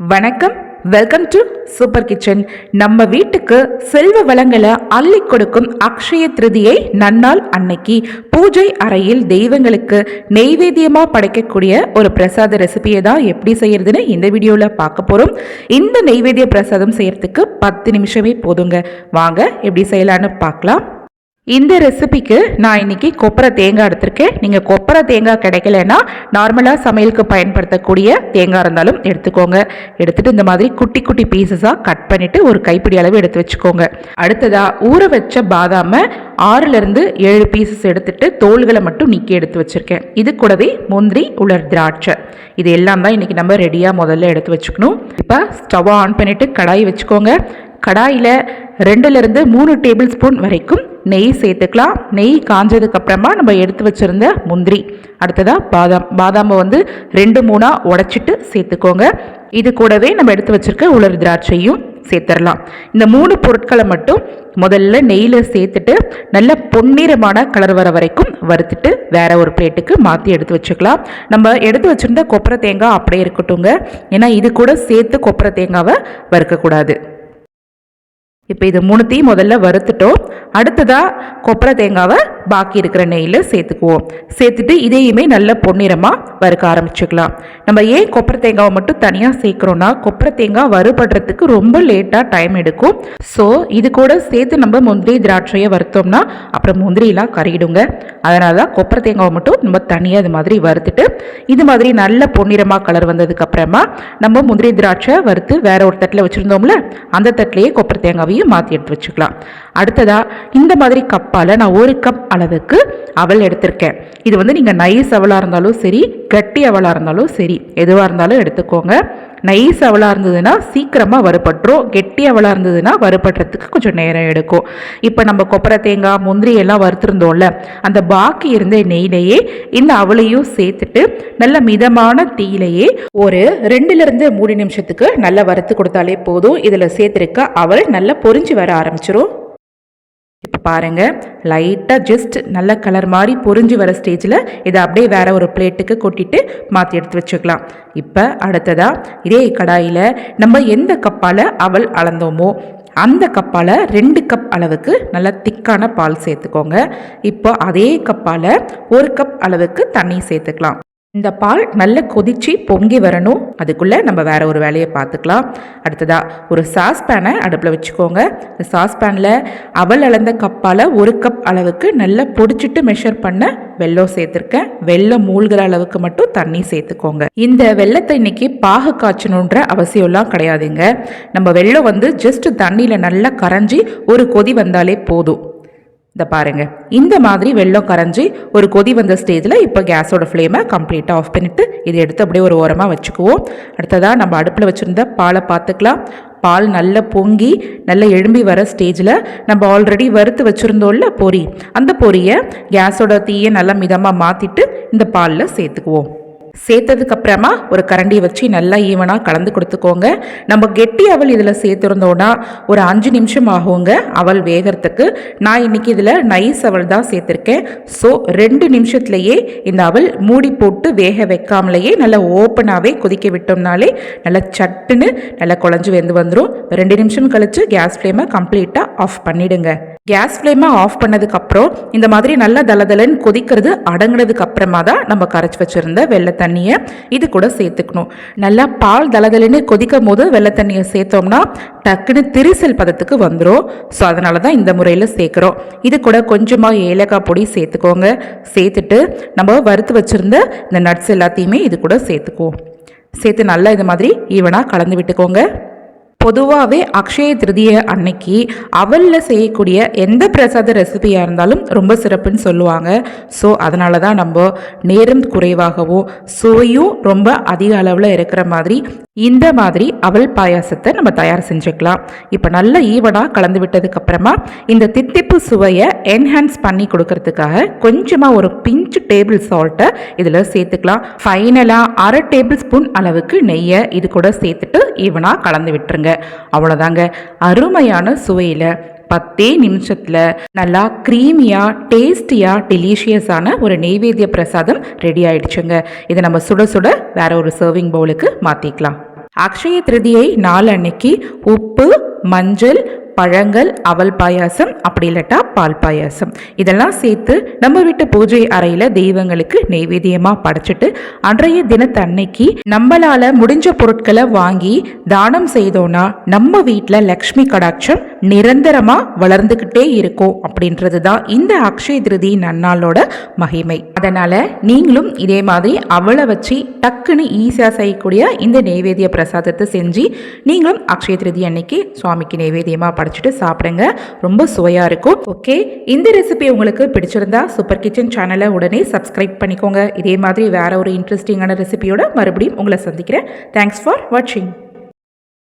வணக்கம். Welcome to super kitchen நம்ம வீட்டுக்கு செல்வ வளங்களை அள்ளி கொடுக்கும் அக்ஷய திருதியை நன்னாள் அன்னைக்கு பூஜை அறையில் தெய்வங்களுக்கு நெய்வேத்தியமாக படைக்கக்கூடிய ஒரு பிரசாத ரெசிபியை தான் எப்படி செய்யறதுன்னு இந்த வீடியோவில் பார்க்க போகிறோம் இந்த நெய்வேத்திய பிரசாதம் செய்யறதுக்கு பத்து நிமிஷமே போதுங்க. வாங்க எப்படி செய்யலான்னு பார்க்கலாம். இந்த ரெசிபிக்கு நான் இன்னைக்கு கொப்பரை தேங்காய் எடுத்திருக்கேன். நீங்கள் கொப்பரை தேங்காய் கிடைக்கலன்னா நார்மலாக சமையலுக்கு பயன்படுத்தக்கூடிய தேங்காய் இருந்தாலும் எடுத்துக்கோங்க. எடுத்துகிட்டு இந்த மாதிரி குட்டி குட்டி பீசஸாக கட் பண்ணிவிட்டு ஒரு கைப்பிடி அளவு எடுத்து வச்சுக்கோங்க. அடுத்ததாக ஊற வச்ச பாதாமை ஆறுலேருந்து ஏழு பீசஸ் எடுத்துகிட்டு தோள்களை மட்டும் நீக்கி எடுத்து வச்சுருக்கேன். இது கூடவே முந்திரி உலர் திராட்சை. இது எல்லாம் தான் இன்றைக்கி நம்ம ரெடியாக முதல்ல எடுத்து வச்சுக்கணும். இப்போ ஸ்டவ் ஆன் பண்ணிவிட்டு கடாய் வச்சுக்கோங்க. கடாயில் ரெண்டுலேருந்து மூணு டேபிள் ஸ்பூன் வரைக்கும் நெய் சேர்த்துக்கலாம். நெய் காஞ்சதுக்கு அப்புறமா நம்ம எடுத்து வச்சுருந்த முந்திரி. அடுத்ததாக பாதாம். பாதாமை வந்து ரெண்டு மூணாக உடைச்சிட்டு சேர்த்துக்கோங்க. இது கூடவே நம்ம எடுத்து வச்சிருக்க உலர் திராட்சையும் சேர்த்துடலாம் இந்த மூணு பொருட்களை மட்டும் முதல்ல நெய்யில் சேர்த்துட்டு நல்ல பொன்னிறமான கலர் வர வரைக்கும் வறுத்துட்டு வேற ஒரு பிளேட்டுக்கு மாற்றி எடுத்து வச்சுக்கலாம். நம்ம எடுத்து வச்சுருந்த கொப்பரை தேங்காய் அப்படியே இருக்கட்டுங்க ஏன்னா இது கூட சேர்த்து கொப்பரை தேங்காவை வறுக்கக்கூடாது. இப்போ இது மூணுத்தையும் முதல்ல வறுத்துட்டோம். அடுத்ததாக கொப்பரை தேங்காவை பாக்கி இருக்கிற நெய்யில் சேர்த்துக்குவோம். சேர்த்துட்டு இதையுமே நல்ல பொன்னிறமாக வறுக்க ஆரம்பிச்சுக்கலாம். நம்ம ஏன் கொப்பரை தேங்காவை மட்டும் தனியாக சேர்க்குறோன்னா கொப்பரை தேங்காய் வறுபடுறதுக்கு ரொம்ப லேட்டாக டைம் எடுக்கும். ஸோ இது கூட சேர்த்து நம்ம முந்திரி திராட்சையை வறுத்தோம்னா அப்புறம் முந்திரிலாம் கறிடுங்க அதனால தான் கொப்பரை தேங்காவை மட்டும் நம்ம தனியாக இது மாதிரி வறுத்துட்டு இது மாதிரி நல்ல பொன்னிறமாக கலர் வந்ததுக்கு அப்புறமா நம்ம முந்திரி திராட்சை வறுத்து வேற ஒரு தட்டில் வச்சுருந்தோம்ல அந்த தட்டிலேயே கொப்பரை தேங்காவையும் மாற்றி எடுத்து வச்சுக்கலாம். அடுத்ததாக இந்த மாதிரி கப்பால் நான் ஒரு கப் அளவுக்கு அவல் எடுத்திருக்கேன். இது வந்து நீங்கள் நைஸ் அவலாக இருந்தாலும் சரி கட்டி அவலாக இருந்தாலும் சரி எதுவாக இருந்தாலும் எடுத்துக்கோங்க. நைஸ் அவலாக இருந்ததுன்னா சீக்கிரமாக வறுபட்டுரும். கெட்டி அவலாக இருந்ததுன்னா வறுபடுறதுக்கு கொஞ்சம் நேரம் எடுக்கும். இப்போ நம்ம கொப்பரை தேங்காய் முந்திரி எல்லாம் வறுத்துருந்தோம்ல அந்த பாக்கி இருந்த நெய்லையே இந்த அவளையும் சேர்த்துட்டு நல்ல மிதமான தீயிலையே ஒரு ரெண்டுலேருந்து மூணு நிமிஷத்துக்கு நல்லா வறுத்து கொடுத்தாலே போதும். இதில் சேர்த்துருக்க அவல் நல்லா பொரிஞ்சு வர ஆரம்பிச்சிரும். பாருங்கள் பாருங்க லைட்டாக ஜஸ்ட் நல்ல கலர் மாதிரி பொரிஞ்சு வர ஸ்டேஜில் இதை அப்படியே வேறு ஒரு பிளேட்டுக்கு கொட்டிட்டு மாற்றி எடுத்து வச்சுக்கலாம். இப்போ அடுத்ததாக இதே கடாயில் நம்ம எந்த கப்பால் அவள் அளந்தோமோ அந்த கப்பால் ரெண்டு கப் அளவுக்கு நல்லா திக்கான பால் சேர்த்துக்கோங்க. இப்போ அதே கப்பால் ஒரு கப் அளவுக்கு தண்ணி சேர்த்துக்கலாம். இந்த பால் நல்ல கொதிச்சு பொங்கி வரணும். அதுக்குள்ளே நம்ம வேறு ஒரு வேலையை பார்த்துக்கலாம். அடுத்ததாக ஒரு சாஸ்பேனை அடுப்பில் வச்சுக்கோங்க. இந்த சாஸ்பேனில் அவல் அளந்த கப்பால் ஒரு கப் அளவுக்கு நல்லா பொடிச்சிட்டு மெஷர் பண்ண வெள்ளம் சேர்த்துருக்கேன். வெள்ளம் மூழ்கிற அளவுக்கு மட்டும் தண்ணி சேர்த்துக்கோங்க. இந்த வெள்ளத்தை இன்னைக்கு பாகு காய்ச்சணுன்ற அவசியம்லாம் கிடையாதுங்க. நம்ம வெள்ளம் வந்து ஜஸ்ட் தண்ணியில் நல்லா கரைஞ்சி ஒரு கொதி வந்தாலே போதும். இந்த பாருங்க. இந்த மாதிரி வெள்ளம் கரைஞ்சி ஒரு கொதி வந்த ஸ்டேஜில் இப்போ கேஸோட ஃப்ளேமை கம்ப்ளீட்டாக ஆஃப் பண்ணிவிட்டு இதை எடுத்து அப்படியே ஒரு ஓரமாக வச்சுக்குவோம். அடுத்ததாக நம்ம அடுப்பில் வச்சுருந்த பாலை பார்த்துக்கலாம். பால் நல்லா பொங்கி நல்லா எழும்பி வர ஸ்டேஜில் நம்ம ஆல்ரெடி வறுத்து வச்சுருந்தோம்ல பொரி அந்த பொரியை கேஸோட தீயை நல்லா மிதமாக மாற்றிட்டு இந்த பாலில் சேர்த்துக்குவோம். சேர்த்ததுக்கு அப்புறமா ஒரு கரண்டியை வச்சு நல்லா ஈவனாக கலந்து கொடுத்துக்கோங்க. நம்ம கெட்டி அவல் இதில் சேர்த்துருந்தோன்னா ஒரு அஞ்சு நிமிஷம் ஆகுங்க. அவல் வேகிறதுக்கு. நான் இன்னைக்கு இதில் நைஸ் அவல் தான் சேர்த்துருக்கேன். ஸோ ரெண்டு நிமிஷத்துலையே இந்த அவல் மூடி போட்டு வேக வைக்காமலேயே நல்லா ஓப்பனாகவே கொதிக்க விட்டோம்னாலே நல்லா சட்டுன்னு நல்லா குழஞ்சி வெந்து வந்துடும் ரெண்டு நிமிஷம் கழித்து கேஸ் ஃப்ளேமை கம்ப்ளீட்டாக ஆஃப் பண்ணிவிடுங்க கேஸ் ஃப்ளேமை ஆஃப் பண்ணதுக்கப்புறம் இந்த மாதிரி நல்லா தளதளன்னு கொதிக்கிறது அடங்கினதுக்கு அப்புறமா தான் நம்ம கரைச்சி வச்சுருந்த வெள்ளை தண்ணியை இது கூட சேர்த்துக்கணும். நல்லா பால் தளதளன்னு கொதிக்கும் போது வெள்ளை தண்ணியை சேர்த்தோம்னா டக்குன்னு திரிசல் பதத்துக்கு வந்துடும் ஸோ அதனால தான் இந்த முறையில் சேர்க்குறோம். இது கூட கொஞ்சமாக ஏலக்காய் பொடி சேர்த்துக்கோங்க. சேர்த்துட்டு நம்ம வறுத்து வச்சுருந்த இந்த நட்ஸ் எல்லாத்தையுமே இது கூட சேர்த்துக்குவோம். சேர்த்து நல்லா இது மாதிரி ஈவனாக கலந்து விட்டுக்கோங்க. பொதுவாகவே அக்ஷய திருதிய அன்னைக்கு அவலில் செய்யக்கூடிய எந்த பிரசாத ரெசிபியாக இருந்தாலும் ரொம்ப சிறப்புன்னு சொல்லுவாங்க. ஸோ அதனால தான் நம்ம நேரம் குறைவாகவும் சுவையும் ரொம்ப அதிக அளவில் இருக்கிற மாதிரி இந்த மாதிரி அவல் பாயாசத்தை நம்ம தயார் செஞ்சுக்கலாம். இப்போ நல்ல ஈவனாக கலந்து விட்டதுக்கு அப்புறமா இந்த தித்திப்பு சுவையை என்ஹான்ஸ் பண்ணி கொடுக்கறதுக்காக கொஞ்சமாக ஒரு பிஞ்சு டேபிள் சால்ட்டை இதில் சேர்த்துக்கலாம். ஃபைனலாக அரை டேபிள் ஸ்பூன் அளவுக்கு நெய்யை இது கூட சேர்த்துட்டு ஈவனாக கலந்து விட்டுருங்க. அவ்வளோதாங்க அருமையான சுவையில் பத்தே நிமிஷத்தில் நல்லா க்ரீமியாக டேஸ்டியாக டெலிஷியஸான ஒரு நெய்வேத்திய பிரசாதம் ரெடி ஆயிடுச்சுங்க. இதை நம்ம சுட சுட வேற ஒரு சர்விங் பவுலுக்கு மாற்றிக்கலாம் அக்ஷய திருதியை நாள் அன்னைக்கு உப்பு மஞ்சள் பழங்கள் அவல் பாயாசம் அப்படி இல்லாட்டா பால் பாயாசம். இதெல்லாம் சேர்த்து நம்ம வீட்டு பூஜை அறையில் தெய்வங்களுக்கு நெய்வேத்தியமாக படைச்சிட்டு அன்றைய தினத்தன்னைக்கு நம்மளால் முடிஞ்ச பொருட்களை வாங்கி தானம் செய்தோன்னா நம்ம வீட்டில் லக்ஷ்மி கடாட்சம் நிரந்தரமாக வளர்ந்துக்கிட்டே இருக்கும் அப்படின்றது தான் இந்த அக்ஷய திருதி நன்னாளோட மகிமை. அதனால் நீங்களும் இதே மாதிரி அவளை வச்சு டக்குன்னு ஈஸியாக செய்யக்கூடிய இந்த நெய்வேத்திய பிரசாதத்தை செஞ்சு நீங்களும் அக்ஷய திருதி அன்னைக்கு சுவாமிக்கு நெய்வேத்தியமாக படைச்சிட்டு சாப்பிடுங்க. ரொம்ப சுவையாக இருக்கும். ஓகே இந்த ரெசிபி உங்களுக்கு பிடிச்சிருந்தா சூப்பர் கிச்சன் சேனலை உடனே சப்ஸ்கிரைப் பண்ணிக்கோங்க. இதே மாதிரி வேற ஒரு இன்ட்ரெஸ்டிங்கான ரெசிபியோட மறுபடியும் உங்களை சந்திக்கிறேன். தேங்க்ஸ் ஃபார் வாட்சிங்